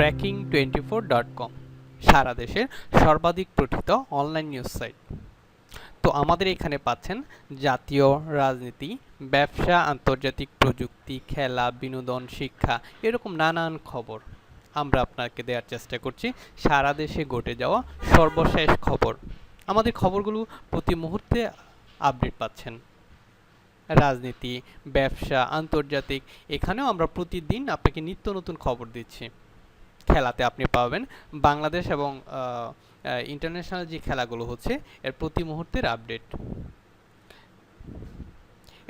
Breaking twenty four dot com সারা দেশের সর্বাধিক পঠিত অনলাইন নিউজ সাইট তো আমাদের এখানে পাচ্ছেন জাতীয় রাজনীতি, ব্যবসা, আন্তর্জাতিক প্রযুক্তি, খেলা, বিনোদন, শিক্ষা, এরকম নানান খবর। আমরা আপনাকে দেওয়ার চেষ্টা করছি, সারা দেশে ঘটে যাওয়া সর্বশেষ খবর। আমাদের খবরগুলো প্রতি মুহূর্তে আপডেট পাচ্ছেন। রাজনীতি, ব্যবসা, আন্তর্জাতিক, এখানেও আমরা প্রতিদিন আপনাকে নিত্য নতুন খবর দিচ্ছি। খেলাতে আপনি পাবেন। বাংলাদেশ এবং ইন্টারন্যাশনাল যে খেলাগুলো হচ্ছে, এর প্রতি মুহূর্তের আপডেট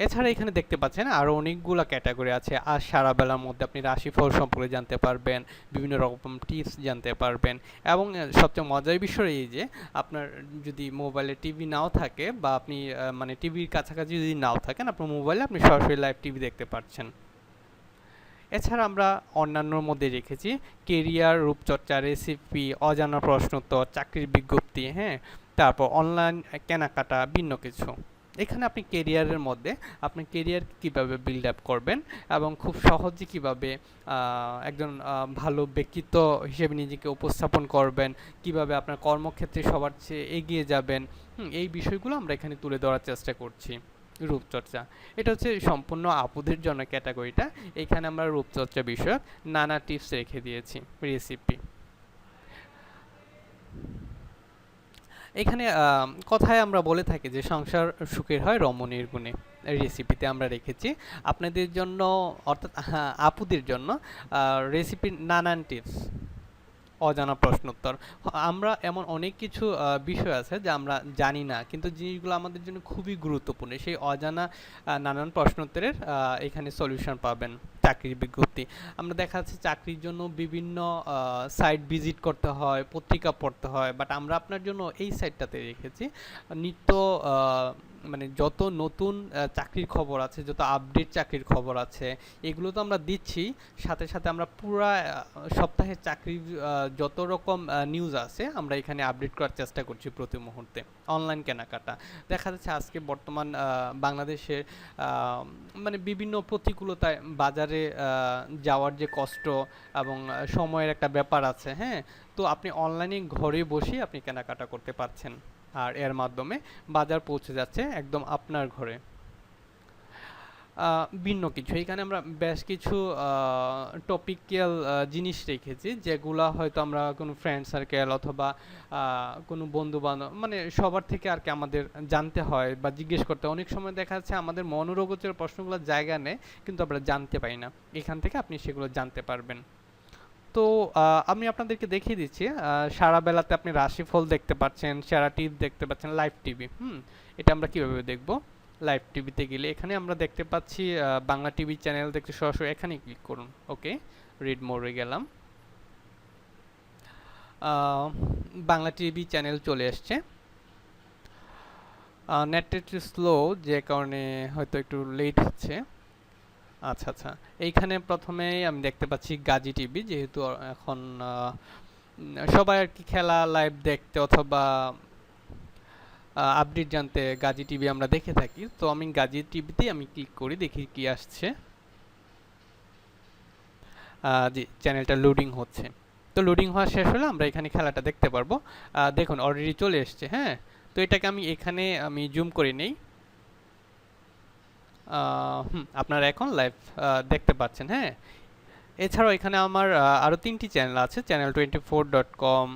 এছাড়া এখানে দেখতে পাচ্ছেন আরও অনেকগুলো ক্যাটাগরি আছে। আর সারা বেলার মধ্যে আপনি রাশিফল সম্পর্কে জানতে পারবেন, বিভিন্ন রকম টিপস জানতে পারবেন। এবং সবচেয়ে মজার বিষয় এই যে, আপনার যদি মোবাইলে টিভি নাও থাকে বা আপনি মানে টিভির কাছাকাছি যদি নাও থাকেন, আপনার মোবাইলে আপনি সরাসরি লাইভ টিভি দেখতে পাচ্ছেন এছাড়া আমরা অন্যান্যর মধ্যে রেখেছি। কেরিয়ার, রূপচর্চা, রেসিপি, অজানা প্রশ্নোত্তর, চাকরির বিজ্ঞপ্তি হ্যাঁ? তারপর অনলাইন কেনাকাটা, ভিন্ন কিছু। এখানে আপনি কেরিয়ারের মধ্যে আপনি কেরিয়ার কীভাবে বিল্ড আপ করবেন এবং খুব সহজে কীভাবে একজন ভালো ব্যক্তিত্ব হিসেবে নিজেকে উপস্থাপন করবেন, কীভাবে আপনার কর্মক্ষেত্রে সবার চেয়ে এগিয়ে যাবেন এই বিষয়গুলো আমরা এখানে তুলে ধরার চেষ্টা করছি। রূপচর্চা। এটা হচ্ছে সম্পূর্ণ আপুদের জন্য ক্যাটাগরিটা। এখানে আমরা রূপচর্চা বিষয়ক নানা টিপস রেখে দিয়েছি রেসিপি এখানে কথায় আমরা বলে থাকি যে সংসার সুখের হয় রমণীর গুণে। রেসিপিতে আমরা রেখেছি। আপনাদের জন্য, অর্থাৎ আপুদের জন্য রেসিপির নানান টিপস। অজানা প্রশ্নোত্তর। আমরা এমন অনেক কিছু বিষয় আছে যা আমরা জানি না, কিন্তু জিনিসগুলো আমাদের জন্য খুবই গুরুত্বপূর্ণ। সেই অজানা নানান প্রশ্নোত্তরের এখানে সলিউশন পাবেন চাকরির বিজ্ঞপ্তি। আমরা দেখা যাচ্ছে চাকরির জন্য বিভিন্ন সাইট ভিজিট করতে হয়, পত্রিকা পড়তে হয় বাট আমরা আপনার জন্য এই সাইটটাতে রেখেছি। নিত্য মানে যত নতুন চাকরির খবর আছে, যত আপডেট চাকরির খবর আছে, এগুলো তো আমরা দিচ্ছি। সাথে সাথে আমরা পুরা সপ্তাহে চাকরির যত রকম নিউজ আছে, আমরা এখানে আপডেট করার চেষ্টা করছি প্রতি মুহূর্তে অনলাইন কেনাকাটা। দেখা যাচ্ছে আজকে বর্তমান বাংলাদেশের মানে বিভিন্ন প্রতিকূলতায় বাজারে যাওয়ার যে কষ্ট এবং সময়ের একটা ব্যাপার আছে হ্যাঁ? তো আপনি অনলাইনে ঘরে বসে আপনি কেনাকাটা করতে পারছেন। আর এর মাধ্যমে বাজার পৌঁছে যাচ্ছে একদম আপনার ঘরে। ভিন্ন কিছু। এখানে আমরা বেশ কিছু টপিক্যাল জিনিস রেখেছি, যেগুলো হয়তো আমরা কোনো ফ্রেন্ড সার্কেল অথবা কোনো বন্ধু বান্ধব মানে সবার থেকে আর কি আমাদের জানতে হয় বা জিজ্ঞেস করতে অনেক সময় দেখা যাচ্ছে আমাদের মনোরোগোচর প্রশ্নগুলো জায়গা নেয় কিন্তু আমরা জানতে পারি না। এখান থেকে আপনি সেগুলো জানতে পারবেন। তো আমি আপনাদেরকে দেখিয়ে দিচ্ছি সারা বেলাতে আপনি রাশিফল দেখতে পাচ্ছেন, সেরা টিভি দেখতে পাচ্ছেন, লাইভ টিভি, হুম? এটা আমরা কীভাবে দেখব? লাইভ টিভিতে গেলে এখানে আমরা দেখতে পাচ্ছি বাংলা টিভি চ্যানেল দেখতে সরাসরি এখানে ক্লিক করুন, ওকে? রিড মোড়ে গেলাম। বাংলা টিভি চ্যানেল চলে এসছে নেটটা একটু স্লো যে কারণে হয়তো একটু লেট হচ্ছে। আচ্ছা আচ্ছা। এইখানে প্রথমেই আমি দেখতে পাচ্ছি গাজী টিভি, যেহেতু এখন সবাই আর কি খেলা লাইভ দেখতে অথবা আপডেট জানতে গাজী টিভি আমরা দেখে থাকি। তো আমি গাজী টিভিতেই আমি ক্লিক করি, দেখি কি আসছে। জি চ্যানেলটা লোডিং হচ্ছে। তো লোডিং হওয়া শেষ হলে আমরা এখানে খেলাটা দেখতে পারব। দেখুন অলরেডি চলে এসছে হ্যাঁ? তো এটাকে আমি এখানে আমি জুম করে নেই। আপনারা এখন লাইভ দেখতে পাচ্ছেন হ্যাঁ? এছাড়াও এখানে আমার আরও তিনটি চ্যানেল আছে channel twenty four dot com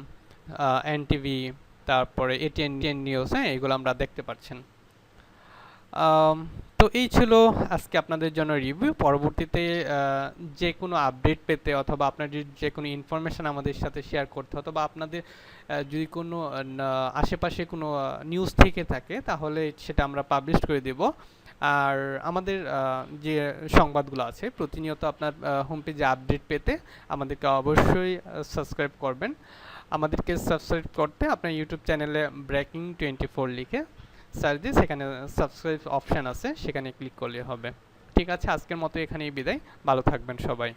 N TV তারপরে এটিএন নিউজ হ্যাঁ এগুলো আমরা দেখতে পাচ্ছেন। তো এই ছিল আজকে আপনাদের জন্য রিভিউ পরবর্তীতে যে কোনো আপডেট পেতে অথবা আপনার যে কোনো ইনফরমেশান আমাদের সাথে শেয়ার করতে, অথবা আপনাদের যদি কোনো আশেপাশে কোনো নিউজ থেকে থাকে, তাহলে সেটা আমরা পাবলিশ করে দেব। আর আমাদের যে সংবাদগুলো আছে, প্রতিনিয়ত আপনার হোম পেজে আপডেট পেতে আমাদেরকে অবশ্যই সাবস্ক্রাইব করবেন। আমাদেরকে সাবস্ক্রাইব করতে আপনার ইউটিউব চ্যানেলে ব্রেকিং টোয়েন্টি ফোর লিখে সার্চ দিয়ে সেখানে সাবস্ক্রাইব অপশান আছে, সেখানে ক্লিক করলে হবে। ঠিক আছে, আজকের মতো এখানেই বিদায়। ভালো থাকবেন সবাই।